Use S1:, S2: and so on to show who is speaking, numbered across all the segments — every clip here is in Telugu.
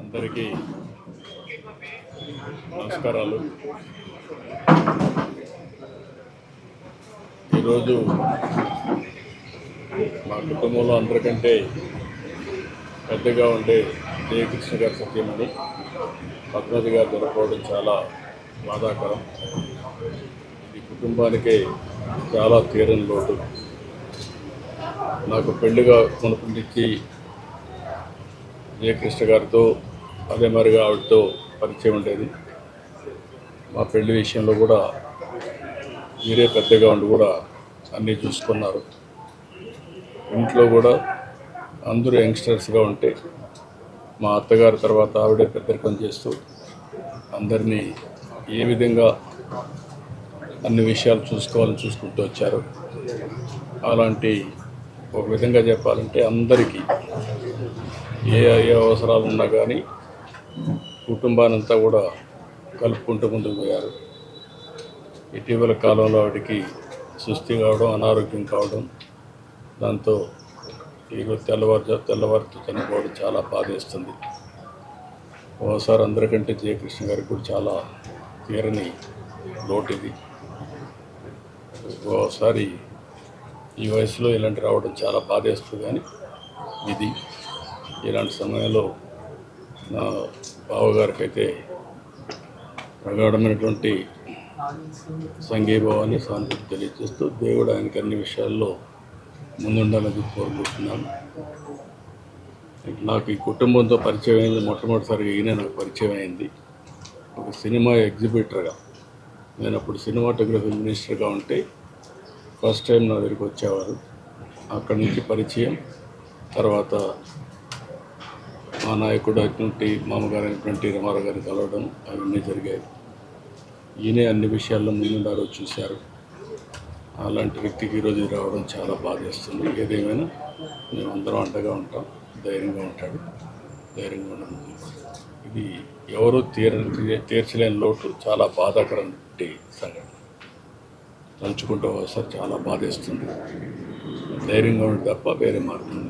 S1: అందరికీ నమస్కారాలు. ఈరోజు మా కుటుంబంలో అందరికంటే పెద్దగా ఉండే జయకృష్ణ గారి సత్యమని పద్మతి గారు దొరకపోవడం చాలా బాధాకరం. ఈ కుటుంబానికే చాలా తీరని లోటు. నాకు పెళ్ళిగా మునుపు జయకృష్ణ గారితో అదే మరిగా ఆవిడతో పరిచయం ఉండేది. మా పెళ్ళి విషయంలో కూడా మీరే పెద్దగా ఉండి కూడా అన్నీ చూసుకున్నారు. ఇంట్లో కూడా అందరూ యంగ్స్టర్స్గా ఉంటే మా అత్తగారి తర్వాత ఆవిడే పెద్దరికం చేస్తూ అందరినీ ఏ విధంగా అన్ని విషయాలు చూసుకోవాలని చూసుకుంటూ వచ్చారు. అలాంటి ఒక విధంగా చెప్పాలంటే అందరికీ ఏ ఏ అవసరాలు ఉన్నా కానీ కుటుంబానంతా కూడా కలుపుకుంటూ ముందుకు పోయారు. ఇటీవల కాలంలో ఆవిడకి సుస్థి కావడం అనారోగ్యం కావడం దాంతో ఈరోజు తెల్లవారు తెల్లవారితో చనిపోవడం చాలా బాధేస్తుంది. ఓసారి అందరికంటే జయకృష్ణ గారికి కూడా చాలా తీరని లోటు ఇది ఓసారి ఈ వయసులో ఇలాంటి రావడం చాలా బాధేస్తుంది కానీ ఇది ఇలాంటి సమయంలో నా బావగారికి అయితే ప్రగాఢమైనటువంటి సంఘీభావాన్ని సానుభూతి తెలియజేస్తూ దేవుడు ఆయనకి అన్ని విషయాల్లో ముందుండాలని కోరుకుంటున్నాను. నాకు ఈ కుటుంబంతో పరిచయం అయింది మొట్టమొదటిసారిగా ఈయన నాకు పరిచయం అయింది. ఒక సినిమా ఎగ్జిబిటర్గా నేను అప్పుడు సినిమాటోగ్రఫీ మినిస్టర్గా ఉంటే ఫస్ట్ టైం నా దగ్గరికి వచ్చేవారు. అక్కడి నుంచి పరిచయం తర్వాత మా నాయకుడు అయినటువంటి మామగారు అయినటువంటి రమారావు గారిని కలవడం అవన్నీ జరిగాయి. ఈయనే అన్ని విషయాల్లో ముందుండారో చూశారు. అలాంటి వ్యక్తికి ఈరోజు రావడం చాలా బాధేస్తుంది. ఏదేమైనా మేము అందరం అండగా ఉంటాం. ధైర్యంగా ఉంటాడు. ధైర్యంగా ఉండడం ఇది ఎవరు తీర తీర్చలేని లోటు. చాలా బాధాకరం సంఘటన. తలుచుకుంటూ ఒకసారి చాలా బాధేస్తుంది. ధైర్యంగా ఉండడం తప్ప వేరే మార్గం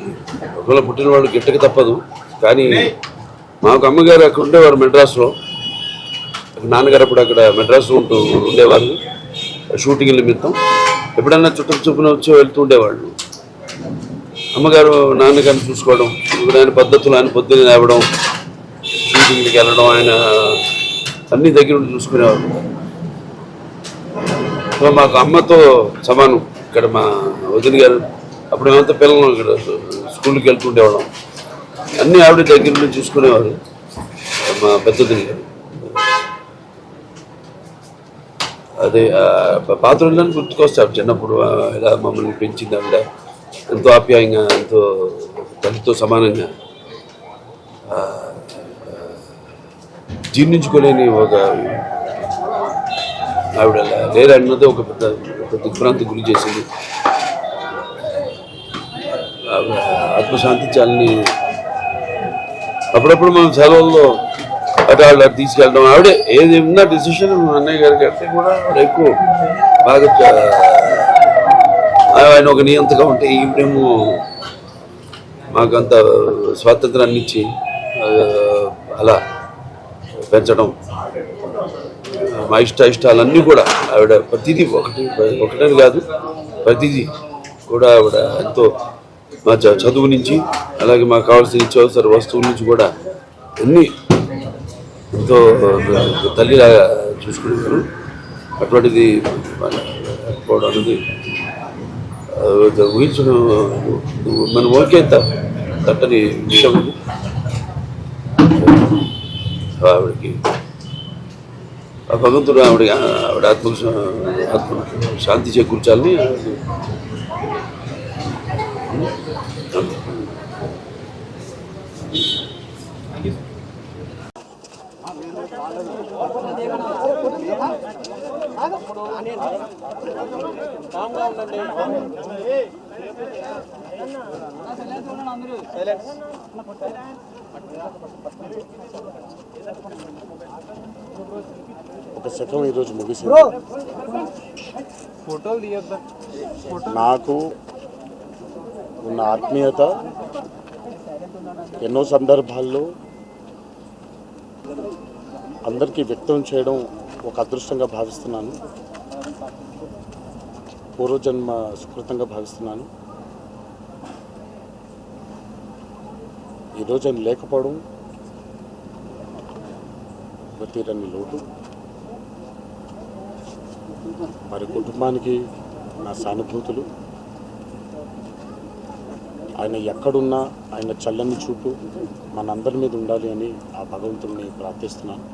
S2: ఒకవేళ పుట్టిన వాళ్ళు గిట్టక తప్పదు. కానీ మాకు అమ్మగారు అక్కడ ఉండేవారు మెడ్రాస్లో. నాన్నగారు అప్పుడు అక్కడ మెడ్రాస్లో ఉంటూ ఉండేవాళ్ళు షూటింగ్ నిమిత్తం. ఎప్పుడన్నా చుట్టం చూపున వచ్చి వెళ్తూ ఉండేవాళ్ళు. అమ్మగారు నాన్నగారిని చూసుకోవడం ఇప్పుడు ఆయన పద్ధతులు ఆయన పొద్దున్న లేవడం షూటింగ్కి వెళ్ళడం ఆయన అన్ని దగ్గర ఉండి చూసుకునేవారు. సో మాకు అమ్మతో సమానం. ఇక్కడ మా వదిన గారు అప్పుడు మేమంతా పిల్లలు ఇక్కడ. స్కూల్కి వెళ్తుండేవాళ్ళం. అన్ని ఆవిడ దగ్గర నుండి చూసుకునేవారు మా పెద్దది గారు అదే ఆ, పాత గుర్తుకొస్తారు చిన్నప్పుడు ఇలా మమ్మల్ని పెంచింది ఆవిడ. ఎంతో ఆప్యాయంగా ఎంతో తల్లితో సమానంగా. జీర్ణించుకోలేని ఒక ఆవిడ లేరన్నది ఒక పెద్ద దిగ్భ్రాంతి గురి చేసింది. ఆత్మశాంతించాలని అప్పుడప్పుడు మనం సెలవుల్లో అటు వాళ్ళు అటు తీసుకెళ్ళడం ఆవిడే ఏది ఉన్నా డిసిషన్ అన్నయ్య గారికి అంటే కూడా ఆవిడ ఎక్కువ బాగా ఆయన ఒక నియంతగా ఉంటే ఈవిడేమో మాకంత స్వాతంత్రాన్ని ఇచ్చి అలా పెంచడం. మా ఇష్ట ఇష్టాలన్నీ కూడా ఆవిడ ప్రతిదీ ఒకటి ఒకటని కాదు ప్రతిదీ కూడా ఆవిడ ఎంతో మా చ- చదువు నుంచి అలాగే మాకు కావాల్సిన నిత్యావసర వస్తువుల నుంచి కూడా అన్ని ఎంతో తల్లిలాగా చూసుకునేవారు అటువంటిది పోవడం అనేది ఊహించడం మనం ఓకే తట్టని విషయం ఆవిడకి ఆ భగవంతుడు ఆవిడ ఆవిడ ఆత్మ ఆత్మ శాంతి చేకూర్చాలని
S3: ఒక శకం ఈరోజు ముగిసింది. నాకు ఉన్న ఆత్మీయత ఎన్నో సందర్భాల్లో అందరికీ వ్యక్తం చేయడం ఒక అదృష్టంగా భావిస్తున్నాను. పూర్వజన్మ సుకృతంగా భావిస్తున్నాను. ఈరోజు ఆయన లేకపోవడం తీరని లోటు. మరి కుటుంబానికి నా సానుభూతులు. ఆయన ఎక్కడున్నా ఆయన చల్లని చూపు మనందరి మీద ఉండాలి అని ఆ భగవంతుడిని ప్రార్థిస్తున్నాను.